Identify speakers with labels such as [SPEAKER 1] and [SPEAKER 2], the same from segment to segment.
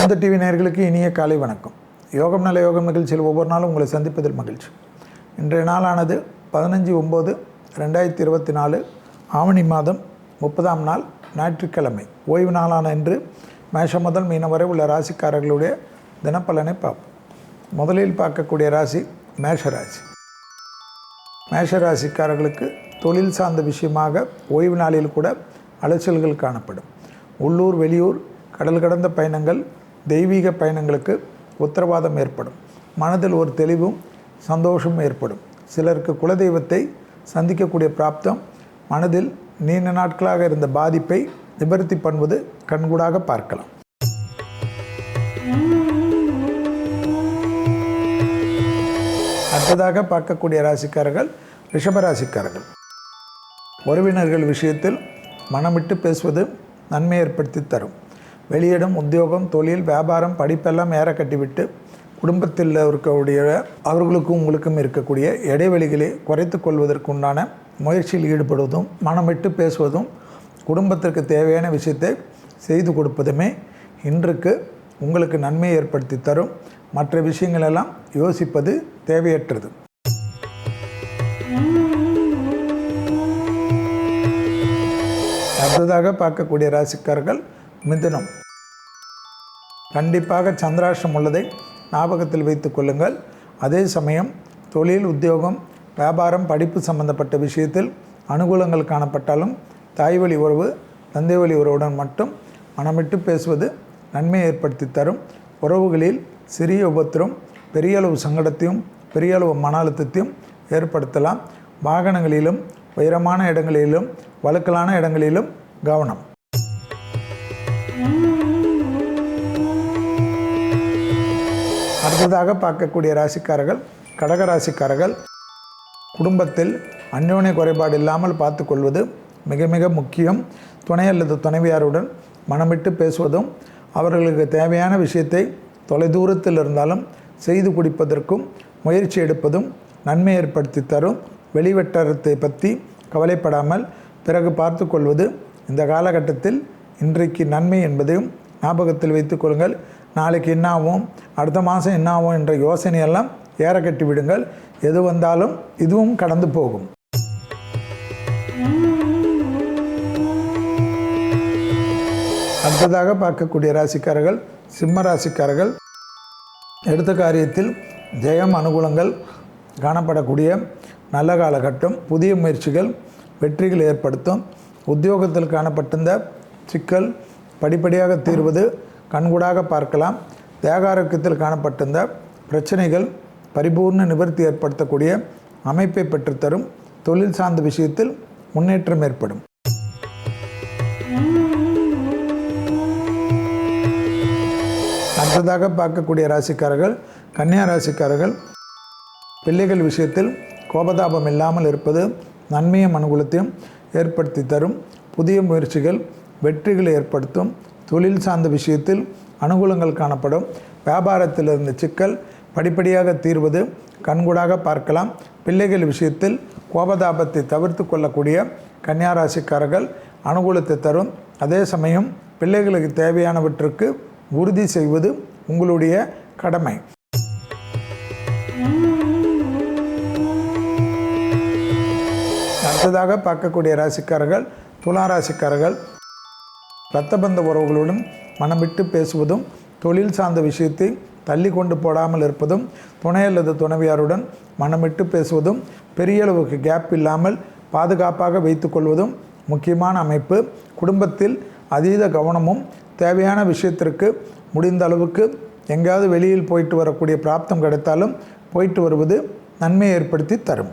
[SPEAKER 1] சொந்த டிவி நேர்களுக்கு இனிய காலை வணக்கம். யோகம் நல்ல யோகம் நிகழ்ச்சியில் ஒவ்வொரு நாளும் உங்களை சந்திப்பதில் மகிழ்ச்சி. இன்றைய நாளானது பதினஞ்சு ஒம்பது ரெண்டாயிரத்தி இருபத்தி நாலு ஆவணி மாதம் முப்பதாம் நாள் ஞாயிற்றுக்கிழமை. ஓய்வு நாளான இன்று மேஷம் முதல் மீனம் வரை உள்ள ராசிக்காரர்களுடைய தினப்பலனை பார்ப்போம். முதலில் பார்க்கக்கூடிய ராசி மேஷராசி மேஷராசிக்காரர்களுக்கு மேஷ ராசிக்காரர்களுக்கு தொழில் சார்ந்த விஷயமாக ஓய்வு நாளில் கூட அலைச்சல்கள் காணப்படும். உள்ளூர் வெளியூர் கடல் கடந்த பயணங்கள் தெய்வீக பயணங்களுக்கு உத்தரவாதம் ஏற்படும். மனதில் ஒரு தெளிவும் சந்தோஷமும் ஏற்படும். சிலருக்கு குலதெய்வத்தை சந்திக்கக்கூடிய பிராப்தம் மனதில் நீண்ட நாட்களாக இருந்த பாதிப்பை நிவர்த்தி பண்ணுவது கண்கூடாக பார்க்கலாம். அடுத்ததாக பார்க்கக்கூடிய ராசிக்காரர்கள் ரிஷபராசிக்காரர்கள் உறவினர்கள் விஷயத்தில் மனமிட்டு பேசுவது நன்மை ஏற்படுத்தி தரும். வெளியிடம் உத்தியோகம் தொழில் வியாபாரம் படிப்பெல்லாம் ஏற கட்டிவிட்டு குடும்பத்தில் இருக்கக்கூடிய அவர்களுக்கும் உங்களுக்கும் இருக்கக்கூடிய இடைவெளிகளை குறைத்து கொள்வதற்குண்டான முயற்சியில் ஈடுபடுவதும் மனமிட்டு பேசுவதும் குடும்பத்திற்கு தேவையான விஷயத்தை செய்து கொடுப்பதுமே இன்றுக்கு உங்களுக்கு நன்மையை ஏற்படுத்தி தரும். மற்ற விஷயங்களெல்லாம் யோசிப்பது தேவையற்றது. அடுத்ததாக பார்க்கக்கூடிய ராசிக்காரர்கள் மிதுனம். கண்டிப்பாக சந்திராஷ்டம் உள்ளதை ஞாபகத்தில் வைத்துக் கொள்ளுங்கள். அதே சமயம் தொழில் உத்தியோகம் வியாபாரம் படிப்பு சம்பந்தப்பட்ட விஷயத்தில் அனுகூலங்கள் காணப்பட்டாலும் தாய் வழி உறவு தந்தை வழி உறவுடன் மட்டும் மனமிட்டு பேசுவது நன்மை ஏற்படுத்தி தரும். உறவுகளில் சிறிய உபத்திரம் பெரிய அளவு சங்கடத்தையும் பெரிய அளவு மன அழுத்தத்தையும் ஏற்படுத்தலாம். வாகனங்களிலும் உயரமான இடங்களிலும் வழுக்கலான இடங்களிலும் கவனம். அடுத்ததாக பார்க்கக்கூடிய ராசிக்காரர்கள் கடக ராசிக்காரர்கள் குடும்பத்தில் அந்யோன்ய குறைபாடு இல்லாமல் பார்த்து கொள்வது மிக மிக முக்கியம். துணை அல்லது துணைவியாருடன் மனமிட்டு பேசுவதும் அவர்களுக்கு தேவையான விஷயத்தை தொலைதூரத்தில் இருந்தாலும் செய்து குடிப்பதற்கும் முயற்சி எடுப்பதும் நன்மை ஏற்படுத்தி தரும். வெளிவட்டாரத்தை பற்றி கவலைப்படாமல் பிறகு பார்த்து கொள்வது இந்த காலகட்டத்தில் இன்றைக்கு நன்மை என்பதையும் ஞாபகத்தில் வைத்துக்கொள்ளுங்கள் நாளைக்கு என்ன ஆகும்? அடுத்த மாதம் என்ன ஆகும்? என்ற யோசனையெல்லாம் ஏற கட்டி விடுங்கள். எது வந்தாலும் இதுவும் கடந்து போகும். அடுத்ததாக பார்க்கக்கூடிய ராசிக்காரர்கள் சிம்ம ராசிக்காரர்கள் எடுத்த காரியத்தில் ஜெயம் அனுகூலங்கள் காணப்படக்கூடிய நல்ல காலகட்டம் புதிய முயற்சிகள் வெற்றிகள் ஏற்படுத்தும். உத்தியோகத்தில் காணப்பட்டிருந்த சிக்கல் படிப்படியாக தீர்வது கண்கூடாக பார்க்கலாம். தேகாரோக்கியத்தில் காணப்பட்டிருந்த பிரச்சனைகள் பரிபூர்ண நிவர்த்தி ஏற்படுத்தக்கூடிய அமைப்பை பெற்றுத்தரும் தொழில் சார்ந்த விஷயத்தில் முன்னேற்றம் ஏற்படும். அடுத்ததாக பார்க்கக்கூடிய ராசிக்காரர்கள் கன்னியா ராசிக்காரர்கள் பிள்ளைகள் விஷயத்தில் கோபதாபம் இல்லாமல் இருப்பது நன்மையும் அனுகூலத்தையும் ஏற்படுத்தி தரும் புதிய முயற்சிகள் வெற்றிகளை ஏற்படுத்தும் தொழில் சார்ந்த விஷயத்தில் அனுகூலங்கள் காணப்படும். வியாபாரத்தில் இருந்த சிக்கல் படிப்படியாக தீர்வது கண்கூடாக பார்க்கலாம். பிள்ளைகள் விஷயத்தில் கோபதாபத்தை தவிர்த்து கொள்ளக்கூடிய கன்னியாராசிக்காரர்கள் அனுகூலத்தை தரும். அதே சமயம் பிள்ளைகளுக்கு தேவையானவற்றுக்கு உறுதி செய்வது உங்களுடைய கடமை. அடுத்ததாக பார்க்கக்கூடிய ராசிக்காரர்கள் துலா ராசிக்காரர்கள் இரத்தபந்த உறவுகளுடன் மனமிட்டு பேசுவதும் தொழில் சார்ந்த விஷயத்தை தள்ளி கொண்டு போடாமல் இருப்பதும் துணை அல்லது துணைவியாருடன் மனமிட்டு பேசுவதும் பெரிய அளவுக்கு கேப் இல்லாமல் பாதுகாப்பாக வைத்துக்கொள்வதும் முக்கியமான அமைப்பு. குடும்பத்தில் அதீத கவனமும் தேவையான விஷயத்திற்கு முடிந்த அளவுக்கு எங்கேயாவது வெளியில் போயிட்டு வரக்கூடிய பிராப்தம் கிடைத்தாலும் போயிட்டு வருவது நன்மை ஏற்படுத்தி தரும்.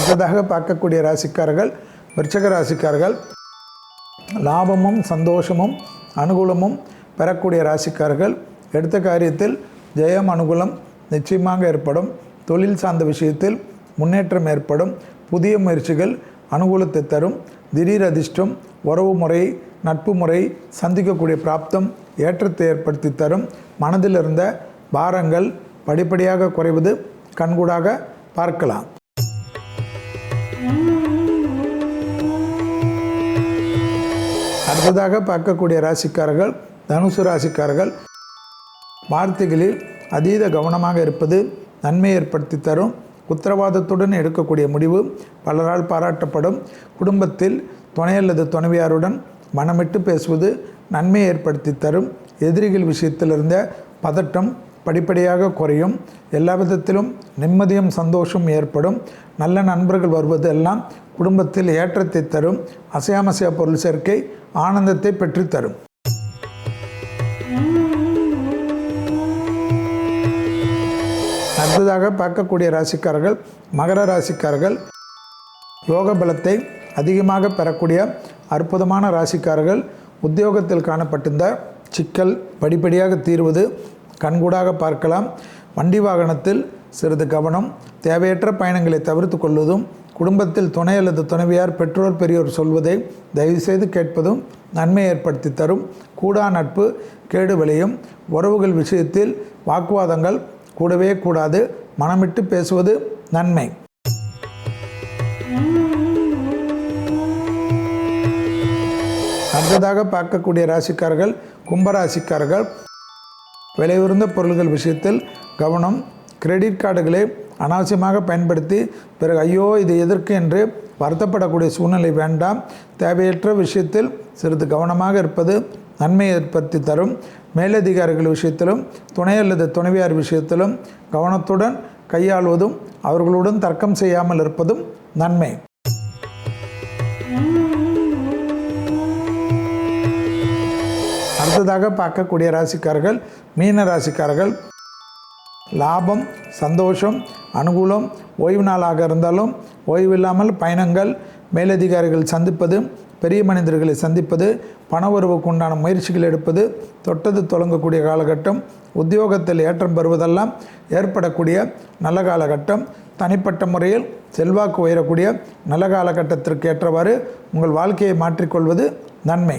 [SPEAKER 1] அடுத்ததாக பார்க்கக்கூடிய ராசிக்காரர்கள் விருச்சக ராசிக்காரர்கள் லாபமும் சந்தோஷமும் அனுகூலமும் பெறக்கூடிய ராசிக்காரர்கள். எடுத்த காரியத்தில் ஜெயம் அனுகூலம் நிச்சயமாக ஏற்படும். தொழில் சார்ந்த விஷயத்தில் முன்னேற்றம் ஏற்படும். புதிய முயற்சிகள் அனுகூலத்தை தரும். திடீர் அதிர்ஷ்டம் உறவு முறை நட்பு முறை சந்திக்கக்கூடிய பிராப்தம் ஏற்றத்தை ஏற்படுத்தி தரும். மனதில் இருந்த பாரங்கள் படிப்படியாக குறைவது கண்கூடாக பார்க்கலாம். அடுத்ததாக பார்க்கக்கூடிய ராசிக்காரர்கள் தனுசு ராசிக்காரர்கள் வார்த்தைகளில் அதீத கவனமாக இருப்பது நன்மை ஏற்படுத்தி தரும். உத்தரவாதத்துடன் எடுக்கக்கூடிய முடிவு பலரால் பாராட்டப்படும். குடும்பத்தில் துணை அல்லது துணைவியாருடன் மனமிட்டு பேசுவது நன்மை ஏற்படுத்தி தரும். எதிரிகள் விஷயத்தில் இருந்த பதட்டம் படிப்படியாக குறையும். எல்லா விதத்திலும் நிம்மதியும் சந்தோஷம் ஏற்படும். நல்ல நண்பர்கள் வருவது எல்லாம் குடும்பத்தில் ஏற்றத்தை தரும். அசையாமசையா பொருள் சேர்க்கை ஆனந்தத்தை பெற்றுத்தரும். அடுத்ததாக பார்க்கக்கூடிய ராசிக்காரர்கள் மகர ராசிக்காரர்கள். யோக பலத்தை அதிகமாக பெறக்கூடிய அற்புதமான ராசிக்காரர்கள். உத்தியோகத்தில் காணப்பட்டிருந்த சிக்கல் படிப்படியாக தீர்வது. கண்கூடாக பார்க்கலாம். வண்டி வாகனத்தில் சிறிது கவனம். தேவையற்ற பயணங்களை தவிர்த்து கொள்வதும் குடும்பத்தில் துணை அல்லது துணைவியார் பெற்றோர் பெரியோர் சொல்வதை தயவுசெய்து கேட்பதும் நன்மை ஏற்படுத்தி தரும். கூடா நட்பு கேடு விளையும். உறவுகள் விஷயத்தில் வாக்குவாதங்கள் கூடவே கூடாது. மனமிட்டு பேசுவது நன்மை. அடுத்ததாக பார்க்கக்கூடிய ராசிக்காரர்கள் கும்பராசிக்காரர்கள். விலை உயர்ந்த பொருள்கள் விஷயத்தில் கவனம் கிரெடிட் கார்டுகளை அனாவசியமாக பயன்படுத்தி பிறகு ஐயோ இது எதற்கு என்று வருத்தப்படக்கூடிய சூழ்நிலை வேண்டாம். தேவையற்ற விஷயத்தில் சிறிது கவனமாக இருப்பது நன்மை ஏற்படுத்தி தரும். மேலதிகாரிகள் விஷயத்திலும் துணை அல்லது துணைவியார் விஷயத்திலும் கவனத்துடன் கையாள்வதும் அவர்களுடன் தர்க்கம் செய்யாமல் இருப்பதும் நன்மை. அடுத்ததாக பார்க்கக்கூடிய ராசிக்காரர்கள் மீன ராசிக்காரர்கள். லாபம் சந்தோஷம் அனுகூலம் ஓய்வு நாளாக இருந்தாலும் ஓய்வில்லாமல் பயணங்கள் மேலதிகாரிகள் சந்திப்பது பெரிய மனிதர்களை சந்திப்பது பண உறவுக்கு உண்டான முயற்சிகள் எடுப்பது தொட்டது தொடங்கக்கூடிய காலகட்டம் உத்தியோகத்தில் ஏற்றம் பெறுவதெல்லாம் ஏற்படக்கூடிய நல்ல காலகட்டம். தனிப்பட்ட முறையில் செல்வாக்கு உயரக்கூடிய நல்ல காலகட்டத்திற்கு ஏற்றவாறு உங்கள் வாழ்க்கையை மாற்றிக்கொள்வது நன்மை.